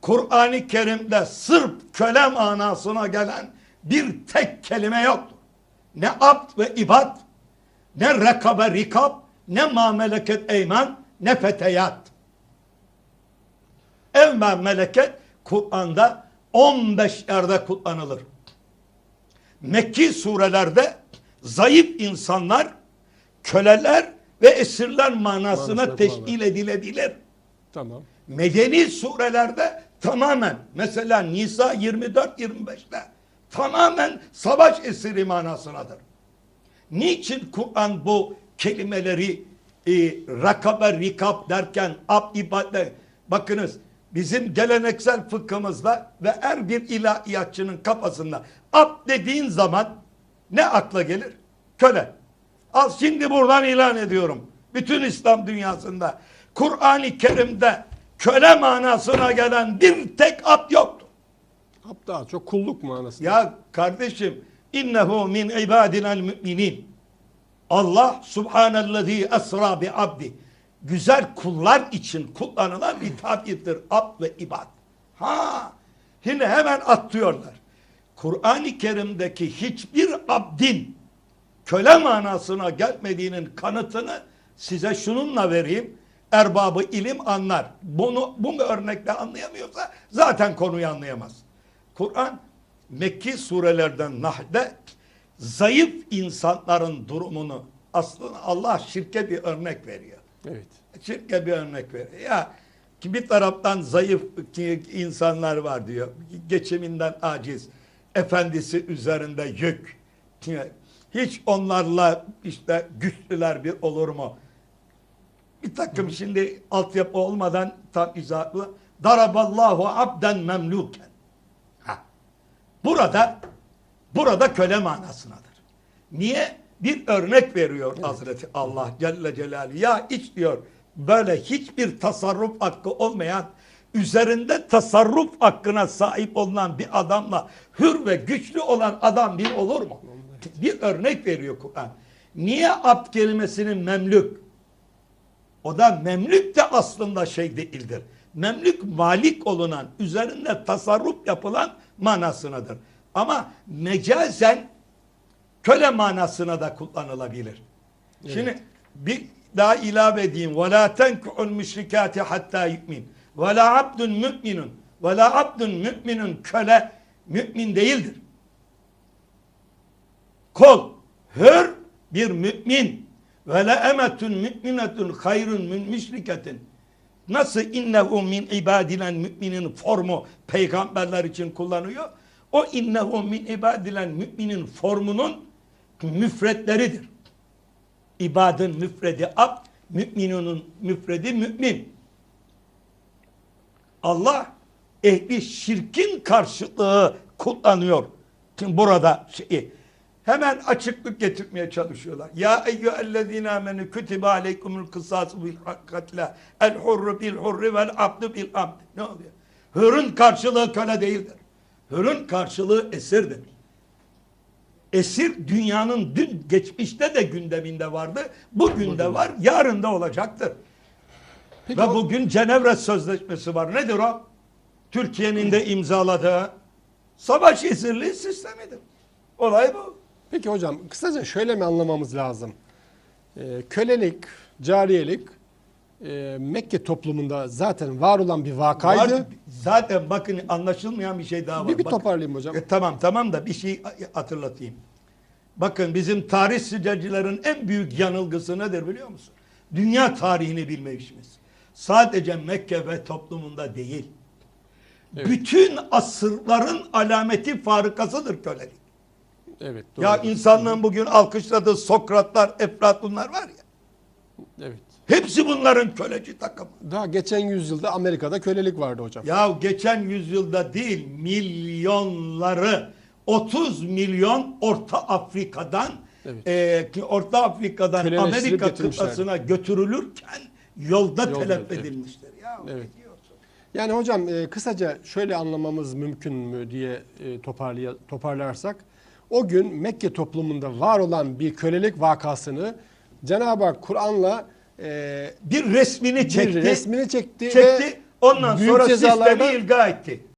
Kur'an-ı Kerim'de sırf köle manasına gelen bir tek kelime yoktur. Ne abd ve ibad, ne rekabe rikab, ne ma meleket eyman, ne feteyat. Evme meleket Kur'an'da 15 yerde kullanılır. Mekki surelerde zayıf insanlar, köleler ve esirler manasına Manasına teşkil edilebilir. Tamam. Medeni surelerde tamamen mesela Nisa 24-25'te tamamen savaş esiri manasınadır. Niçin Kur'an bu kelimeleri e, rakabe rikab derken ab ibadet bakınız bizim geleneksel fıkhımızda ve her bir ilahiyatçının kafasında ab dediğin zaman ne akla gelir? Köle. Al şimdi buradan ilan ediyorum. Bütün İslam dünyasında Kur'an-ı Kerim'de köle manasına gelen bir tek ab yoktur. Hatta çok kulluk manasında. Ya kardeşim innehu min ibadinal müminin. Allah subhanellezi esra bi abdi. Güzel kullar için kullanılan bir tabirdir. Ab ve ibad. Ha, yine hemen atlıyorlar. Kur'an-ı Kerim'deki hiçbir abdin köle manasına gelmediğinin kanıtını size şununla vereyim. Erbabı ilim anlar. Bunu bu örnekle anlayamıyorsa zaten konuyu anlayamaz. Kur'an Mekki surelerden Nah'de zayıf insanların durumunu aslında Allah şirke bir örnek veriyor. Evet. Şirke bir örnek veriyor. Ya bir taraftan zayıf insanlar var diyor. Geçiminden aciz. Efendisi üzerinde yük. Hiç onlarla işte güçlüler bir olur mu? Bir takım şimdi altyapı olmadan tam izahlı. Daraballahu abden memluken. Ha. Burada burada köle manasındadır. Niye? Bir örnek veriyor Hazreti Allah Celle Celaluhu. Ya hiç diyor böyle hiçbir tasarruf hakkı olmayan üzerinde tasarruf hakkına sahip olan bir adamla hür ve güçlü olan adam bir olur mu? Bir örnek veriyor Kur'an. Niye abd kelimesinin memlük? O da memlük de aslında şey değildir. Memlük malik olunan, üzerinde tasarruf yapılan manasınadır. Ama mecazen köle manasına da kullanılabilir. Şimdi bir daha ilave edeyim. وَلَا تَنْكُعُ الْمُشْرِكَاتِ حَتَّى يُؤْمِنْ وَلَا عَبْدٌ مُؤْمِنٌ وَلَا عَبْدٌ مُؤْمِنٌ köle mümin değildir. Kol, hür bir mümin ve le emetun müminetun hayrun min müşriketin. Nasıl innehu min ibadilen müminin formu peygamberler için kullanıyor? O innehu min ibadilen müminin formunun müfretleridir. İbadın müfredi abd, müminunun müfredi mümin. Allah ehli şirkin karşılığı kullanıyor. Şimdi burada şeyi hemen açıklık getirmeye çalışıyorlar. Ya eyyühellezine amenü kütübe aleykumul kısasu bil hakkatle el hurru bil hurri vel abdu bil abd. Ne oluyor? Hürün karşılığı köle değildir. Hürün karşılığı esirdir. Esir dünyanın dün geçmişte de gündeminde vardı. Bugün de var, yarın da olacaktır. Peki Ve o- bugün Cenevre Sözleşmesi var. Nedir o? Türkiye'nin de imzaladığı savaş esirliği sistemidir. Olay bu. Peki hocam kısaca şöyle mi anlamamız lazım? Ee, kölelik, cariyelik e, Mekke toplumunda zaten var olan bir vakaydı. Var- zaten bakın anlaşılmayan bir şey daha var. Bir, bir Bak- toparlayayım hocam. E, tamam tamam da bir şey hatırlatayım. Bakın bizim tarih sıcacıların en büyük yanılgısı nedir biliyor musun? Dünya tarihini bilmeyişimiz. Sadece Mekke ve toplumunda değil. Evet. Bütün asırların alameti farikasıdır kölelik. Evet. Ya doğru. insanlığın bugün alkışladığı Sokratlar, Eflatunlar var ya. Evet. Hepsi bunların köleci takımı. Daha geçen yüzyılda Amerika'da kölelik vardı hocam. Ya geçen yüzyılda değil milyonları 30 milyon Orta Afrika'dan Evet. e, ki Orta Afrika'dan Köleleştirip Amerika kıtasına götürülürken yolda Yolda, telef evet. edilmiştir. Ya Evet. Yani hocam e, kısaca şöyle anlamamız mümkün mü diye e, toparlaya, toparlarsak o gün Mekke toplumunda var olan bir kölelik vakasını Cenab-ı Hak Kur'an'la e, Bir resmini bir çekti. resmini çekti, çekti. ve Ondan Büyük sonra cezalarda- sistemi ilga etti.